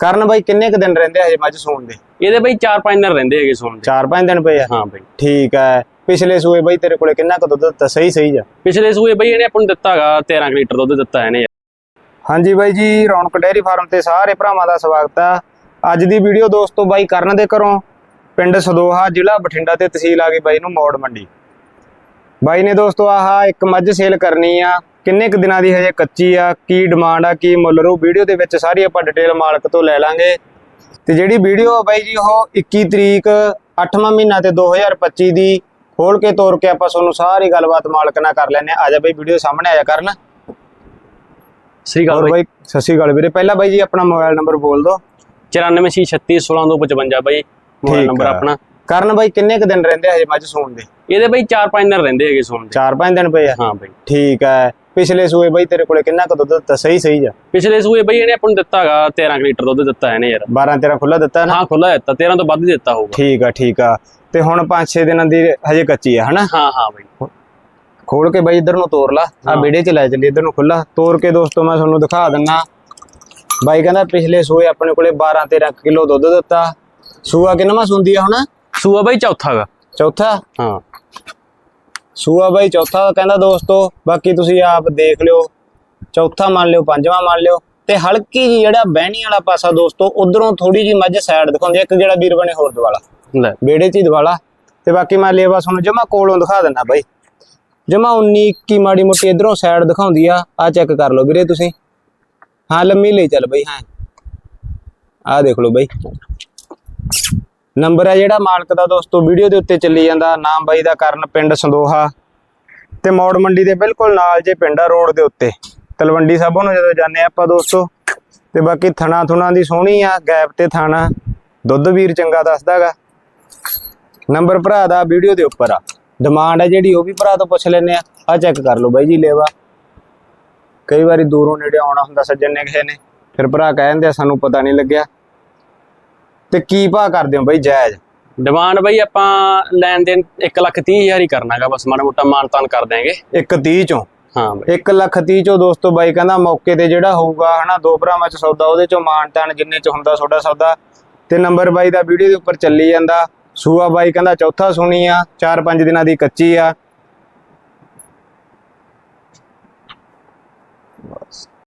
ਕਰਨ ਬਾਈ ਕਿੰਨੇ ਕ ਦਿਨ ਰਹਿੰਦੇ ਹਜੇ ਮੱਝ ਸੂਣ ਦੇ? ਇਹਦੇ ਬਈ 4-5 ਦਿਨ ਰਹਿੰਦੇ ਹੈਗੇ ਸੋਣ ਦੇ। 4-5 ਦਿਨ ਪਏ ਆ? ਹਾਂ ਬਈ। ਠੀਕ ਹੈ ਪਿਛਲੇ ਸੂਏ ਬਾਈ ਤੇਰੇ ਕੋਲੇ ਕਿੰਨਾ ਕ ਦੁੱਧ ਦਿੱਤਾ? ਸਹੀ ਸਹੀ ਜਾ ਪਿਛਲੇ ਸੂਏ ਬਈ ਇਹਨੇ ਆਪਾਂ ਨੂੰ ਦਿੱਤਾ ਹੈਗਾ 13 ਕੁ ਲੀਟਰ ਦੁੱਧ ਦਿੱਤਾ ਇਹਨੇ। ਹਾਂਜੀ ਬਾਈ ਜੀ ਰੌਣਕ ਡੇਅਰੀ ਫਾਰਮ ਤੇ ਸਾਰੇ ਭਰਾਵਾਂ ਦਾ ਸਵਾਗਤ ਆ। ਅੱਜ ਦੀ ਵੀਡੀਓ ਦੋਸਤੋ ਬਾਈ ਕਰਨ ਦੇ ਘਰੋਂ ਪਿੰਡ ਸਦੋਹਾ ਜ਼ਿਲ੍ਹਾ ਬਠਿੰਡਾ ਤੇ ਤਹਿਸੀਲ ਆ ਗਈ ਬਾਈ ਨੂੰ ਮੌੜ ਮੰਡੀ। ਬਾਈ ਨੇ ਦੋਸਤੋ ਆਹ ਇੱਕ ਮੱਝ ਸੇਲ ਕਰਨੀ ਆ। ਕਿੰਨੇ ਕੁ ਦਿਨਾਂ ਦੀ ਹਜੇ ਕੱਚੀ ਆ ਕੀ ਡਿਮਾਂਡ ਆ ਕੀ ਮੁੱਲ ਰੂ ਵੀਡੀਓ ਦੇ ਵਿੱਚ ਸਾਰੀ ਆਪਾਂ ਡਿਟੇਲ ਮਾਲਕ ਤੋਂ ਲੈ ਲਾਂਗੇ। ਤੇ ਜਿਹੜੀ ਵੀਡੀਓ ਆ ਬਾਈ ਜੀ ਉਹ 21 ਤਰੀਕ 8ਵਾਂ ਮਹੀਨਾ ਤੇ 2025 ਦੀ ਖੋਲ ਕੇ ਤੋਰ ਕੇ ਆਪਾਂ ਤੁਹਾਨੂੰ ਸਾਰੀ ਗੱਲਬਾਤ ਮਾਲਕ ਨਾਲ ਕਰ ਲੈਨੇ ਆ ਜਾ ਬਾਈ ਵੀਡੀਓ ਸਾਹਮਣੇ ਆਇਆ ਕਰਨ। ਗੱਲ ਹੋਰ ਬਈ। ਸਤਿ ਸ਼੍ਰੀ ਅਕਾਲ ਵੀਰੇ। ਪਹਿਲਾਂ ਬਾਈ ਜੀ ਆਪਣਾ ਮੋਬਾਈਲ ਨੰਬਰ ਬੋਲ ਦਿਓ। 9436316255 ਬਈ। Mobile number. ਆਪਣਾ। ਕਰਨ ਬਾਈ ਕਿੰਨੇ ਕ ਦਿਨ ਰਹਿੰਦੇ ਹਜੇ ਮੱਝ ਸੂਣ ਦੇ? ਇਹਦੇ ਬਈ 4-5 ਦਿਨ ਰਹਿੰਦੇ ਹੈਗੇ ਸੋਣ ਦੇ। 4-5 ਦਿਨ ਪਏ ਆ। ਹਾਂ ਬਈ। ਠੀਕ ਹੈ ਪਿਛਲੇ ਸੂਏ ਬਾਈ ਤੇਰੇ ਕੋਲੇ ਕਿੰਨਾ ਕ ਦੁੱਧ ਦਿੱਤਾ? ਸਹੀ ਸਹੀ ਜਾ। ਪਿਛਲੇ ਸੂਏ ਬਈ ਇਹਨੇ ਆਪਾਂ ਨੂੰ ਦਿੱਤਾ ਹੈਗਾ 13 ਕੁ ਲੀਟਰ ਦੁੱਧ ਦਿੱਤਾ ਇਹਨੇ ਯਾਰ। 12 13 ਖੁੱਲਾ ਦਿੱਤਾ ਨਾ? ਹਾਂ ਖੁੱਲਾ ਦਿੱਤਾ। 13 ਤੋਂ ਵੱਧ ਹੀ ਦਿੱਤਾ ਹੋਊਗਾ। ਠੀਕ ਆ ਠੀਕ ਆ। ਤੇ ਹੁਣ 5-6 ਦਿਨਾਂ ਦੀ ਹਜੇ ਕੱਚੀ ਆ ਹਨਾ? ਹਾਂ ਹਾਂ ਬਈ। ਖੋਲ ਕੇ ਬਾਈ ਇਧਰ ਨੂੰ ਤੋਰ ਲਾ। ਆ। ਵਿੜੇ ਚ ਲੈ ਚੱਲੀ ਇਧਰ ਨੂੰ ਖੁੱਲਾ ਤੋਰ ਕੇ ਦੋਸਤੋ ਮੈਂ ਤੁਹਾਨੂੰ ਦਿਖਾ ਦਿੰਨਾ। ਬਾਈ ਕਹਿੰਦਾ ਪਿਛਲੇ ਸੂਏ ਆਪਣੇ ਕੋਲੇ 12 13 ਕਿਲੋ ਦੁੱਧ ਦਿੱਤਾ। ਸੂਆ ਕਿੰਨਵਾਂ ਸੁੰਦੀ ਆ ਹੁਣ? ਸੂਆ ਬਈ ਚੌਥਾ ਹੈਗਾ ਚੌਥਾ? ਹਾਂ। ਸੂਆ ਬਾਈ ਚੌਥਾ ਕਹਿੰਦਾ ਦੋਸਤੋ ਬਾਕੀ ਤੁਸੀਂ ਆਪ ਦੇਖ ਲਿਓ। ਚੌਥਾ ਮੰਨ ਲਿਓ ਪੰਜਵਾਂ ਮੰਨ ਲਿਓ। ਤੇ ਹਲਕੀ ਜੀ ਜਿਹੜਾ ਬਹਿਣੀ ਵਾਲਾ ਪਾਸਾ ਦੋਸਤੋ ਉਧਰੋਂ ਥੋੜੀ ਜੀ ਮੱਝ ਸਾਈਡ ਦਿਖਾਉਂਦੀ ਇੱਕ ਜਿਹੜਾ ਵੀਰ ਬਣੇ ਹੋਰ ਦਵਾਲਾ ਲੈ। ਵਿਹੜੇ 'ਚ ਹੀ ਦਵਾਲਾ ਤੇ ਬਾਕੀ ਮੈਂ ਲੇਵਾ ਤੁਹਾਨੂੰ ਜਮਾ ਕੋਲੋਂ ਦਿਖਾ ਦਿੰਦਾ ਬਾਈ। ਜਮਾ 19 21 ਮਾੜੀ ਮੋਟੀ ਇਧਰੋਂ ਸਾਈਡ ਦਿਖਾਉਂਦੀ ਆ। ਆ ਚੈੱਕ ਕਰ ਲਓ ਵੀਰੇ ਤੁਸੀਂ। ਹਾਂ ਲੰਮੀ ਲਈ ਚੱਲ ਬਈ ਹਾਂ। ਆ ਦੇਖ ਲਓ ਬਾਈ। ਨੰਬਰ ਹੈ ਜਿਹੜਾ ਮਾਲਕ ਦਾ ਦੋਸਤੋ, ਵੀਡੀਓ ਦੇ ਉੱਤੇ ਚੱਲੀ ਜਾਂਦਾ। ਨਾਮ ਬਾਈ ਦਾ ਕਰਨ, ਪਿੰਡ ਸੰਦੋਹਾ। ਤੇ ਮੌੜ ਮੰਡੀ ਦੇ ਬਿਲਕੁਲ ਨਾਲ ਜੇ ਪਿੰਡਾ ਰੋਡ ਦੇ ਉੱਤੇ। ਤਲਵੰਡੀ ਸਾਬੋ ਨੂੰ ਜਦੋਂ ਜਾਂਦੇ ਆਪਾਂ ਦੋਸਤੋ, ਤੇ ਬਾਕੀ ਥਣਾ ਥੁਣਾ ਦੀ ਸੋਹਣੀ ਆ, ਗੈਪ ਤੇ ਥਾਣਾ। ਦੁੱਧ ਵੀਰ ਚੰਗਾ ਦੱਸਦਾਗਾ ਨੰਬਰ ਭਰਾ ਦਾ ਵੀਡੀਓ ਦੇ ਉੱਪਰ ਆ। ਡਿਮਾਂਡ ਹੈ ਜਿਹੜੀ, ਉਹ ਵੀ ਭਰਾ ਤੋਂ ਪੁੱਛ ਲੈਨੇ ਆ ਆ ਚੈੱਕ ਕਰ ਲਓ ਬਾਈ ਜੀ, ਲੇਵਾ। ਕਈ ਵਾਰੀ ਦੂਰੋਂ ਨੇੜੇ ਆਉਣਾ ਹੁੰਦਾ, ਸੱਜਣ ਨੇ, ਕਿਸੇ ਨੇ। ਫਿਰ ਭਰਾ ਕਹਿੰਦੇ ਆ, ਸਾਨੂੰ ਪਤਾ ਨਹੀਂ ਲੱਗਿਆ। ਤੇ ਕੀ ਭਾਅ ਕਰਦੇ ਹੋ ਬਾਈ ਜਾਇਜ਼? ਡਿਮਾਂਡ ਬਈ ਆਪਾਂ ਲੈਣ ਦੇਣ 1 ਲੱਖ 30 ਹਜ਼ਾਰ ਹੀ ਕਰਨਾਗਾ ਬਸ ਮਾੜਾ ਮੋਟਾ ਮਾਨ ਤਾਨ ਕਰ ਦਿਆਂਗੇ। ਇੱਕ 30 ਚੋਂ? ਹਾਂ ਬਈ। 1 ਲੱਖ 30 ਚੋਂ ਦੋਸਤੋ ਬਾਈ ਕਹਿੰਦਾ ਮੌਕੇ ਤੇ ਜਿਹੜਾ ਹੋਊਗਾ ਹਨਾ ਦੋ ਭਰਾਵਾਂ ਚ ਸੌਦਾ ਉਹਦੇ ਚੋਂ ਮਾਨ ਤਾਨ ਜਿੰਨੇ ਚ ਹੁੰਦਾ ਤੁਹਾਡਾ ਸੌਦਾ। ਤੇ ਨੰਬਰ ਬਾਈ ਦਾ ਵੀਡੀਓ ਦੇ ਉੱਪਰ ਚੱਲੀ ਜਾਂਦਾ। ਸੂਆ ਬਾਈ ਕਹਿੰਦਾ ਚੌਥਾ ਸੁਣੀ ਆ 4-5 ਦਿਨਾਂ ਦੀ ਕੱਚੀ ਆ।